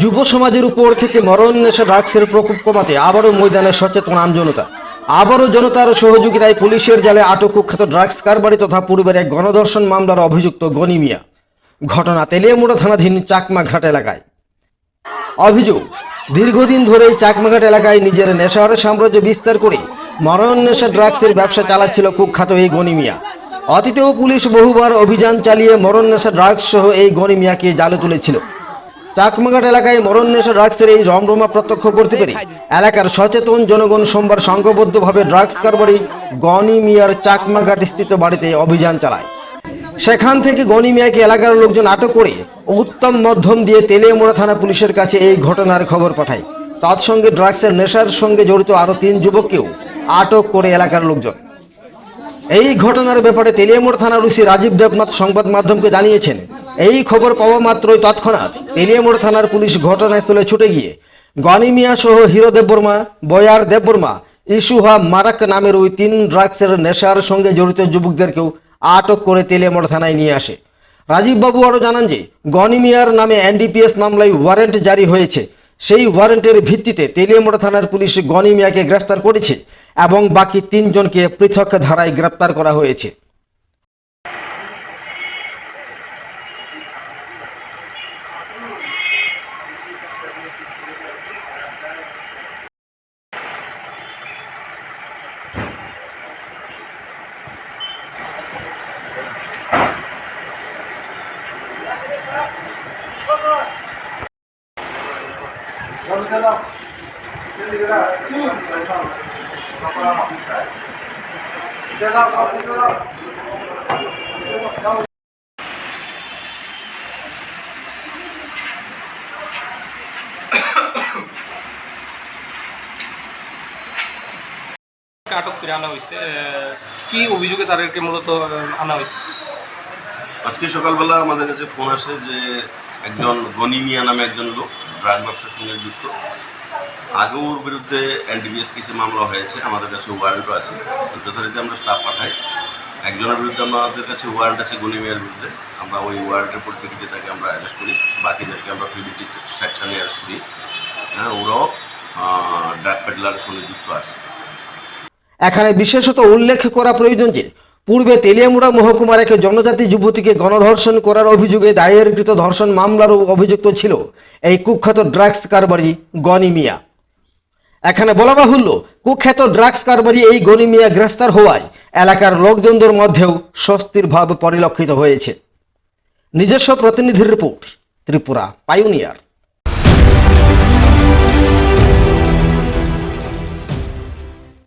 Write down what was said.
যুব সমাজের উপর থেকে মরণ নেশা ড্রাগসের প্রকোপ কমাতে আবারও ময়দানে সচেতন আমজনতা। আবারও জনতার সহযোগিতায় পুলিশের জালে আটক কুখ্যাত ড্রাগস কারবারি তথা পূর্বের এক গণধর্ষণ মামলার অভিযুক্ত গনি মিয়া। ঘটনা তেলিয়ামুড়া থানাধীন চাকমাঘাট এলাকায়। অভিযোগ, দীর্ঘদিন ধরে চাকমাঘাট এলাকায় নিজের নেশার সাম্রাজ্য বিস্তার করে মরণ নেশা ড্রাগসের ব্যবসা চালাচ্ছিল কুখ্যাত এই গনি মিয়া। অতীতেও পুলিশ বহুবার অভিযান চালিয়ে মরণ নেশা ড্রাগস সহ এই গনি মিয়াকে জালে তুলেছিল। চাকমাঘাট এলাকায় মরণ নেশা ড্রাগসের এই রমরমা প্রত্যক্ষ করতে পেরে এলাকার সচেতন জনগণ সোমবার সংঘবদ্ধভাবে ড্রাগস কারবারি গনি মিয়ার চাকমাঘাট স্থিত বাড়িতে অভিযান চালায়। সেখান থেকে গনি মিয়াকে এলাকার লোকজন আটক করে উত্তম মধ্যম দিয়ে তেলিয়ামোড়া থানা পুলিশের কাছে এই ঘটনার খবর পাঠায়। তৎসঙ্গে ড্রাগসের নেশার সঙ্গে জড়িত আরও তিন যুবককেও আটক করে এলাকার লোকজন। এই ঘটনার ব্যাপারে তেলিয়ামোড় থানার ওসি রাজীব দেবনাথ সংবাদ মাধ্যমকে জানিয়েছেন। এই খবর পাওয়া মাত্রই তৎক্ষণাৎ তেলিয়ামোড় থানার পুলিশ ঘটনাস্থলে ছুটে গিয়ে গনি মিয়া সহ হিরো দেববর্মা, বয়ার দেববর্মা, ইসুহা মারাক নামের ওই তিন ড্রাগসের নেশার সঙ্গে জড়িত যুবকদেরকেও আটক করে তেলিয়ামোড় থানায় নিয়ে আসে। রাজীববাবু আরও জানান যে, গনি মিয়ার নামে এনডিপিএস মামলায় ওয়ারেন্ট জারি হয়েছে। সেই ওয়ারেন্টের ভিত্তিতে তেলিয়ামোড়া থানার পুলিশ গনি মিয়াকে গ্রেফতার করেছে। এবং বাকি তিনজনকে পৃথক ধারায় গ্রেপ্তার করা হয়েছে। আটক করে আনা হয়েছে কি অভিযোগে তাদেরকে মূলত আনা হয়েছে আজকে সকালবেলা আমাদের কাছে ফোন আসে যে একজন গনি মিয়া নামে একজন লোক ড্রাগ ব্যবসার সঙ্গে যুক্ত। আগে ওর বিরুদ্ধে এনডিবিএস কিছু মামলা হয়েছে, আমাদের কাছে ওয়ারেন্টও আছে। যথারীতি আমরা স্টাফ পাঠাই। একজনের বিরুদ্ধে আমাদের কাছে ওয়ারেন্ট আছে গনি মিয়ার বিরুদ্ধে। আমরা ওই ওয়ারেন্টের পরিপ্রেক্ষিতে তাকে আমরা অ্যারেস্ট করি। বাকিদেরকে আমরা পিবিটি সেকশনে অ্যারেস্ট করি। হ্যাঁ ওরাও ড্রাগ পেডলারের সঙ্গে যুক্ত আছে। এখানে বিশেষত উল্লেখ করা প্রয়োজন যে পূর্বে তেলিয়ামুড়া মহকুমার এক জনজাতি যুবতীকে গণধর্ষণ করার অভিযোগে দায়েরকৃত ধর্ষণ মামলারও অভিযুক্ত ছিল। এই কুখ্যাত ড্রাগস কারবারি গনি মিয়া। এখানে বলা বাহুল্য, কুখ্যাত ড্রাগস কারবারি এই গনি মিয়া গ্রেফতার হওয়ায় এলাকার লোকজনদের মধ্যেও স্বস্তির ভাব পরিলক্ষিত হয়েছে। নিজস্ব প্রতিনিধির রিপোর্ট, ত্রিপুরা পাইওনিয়ার।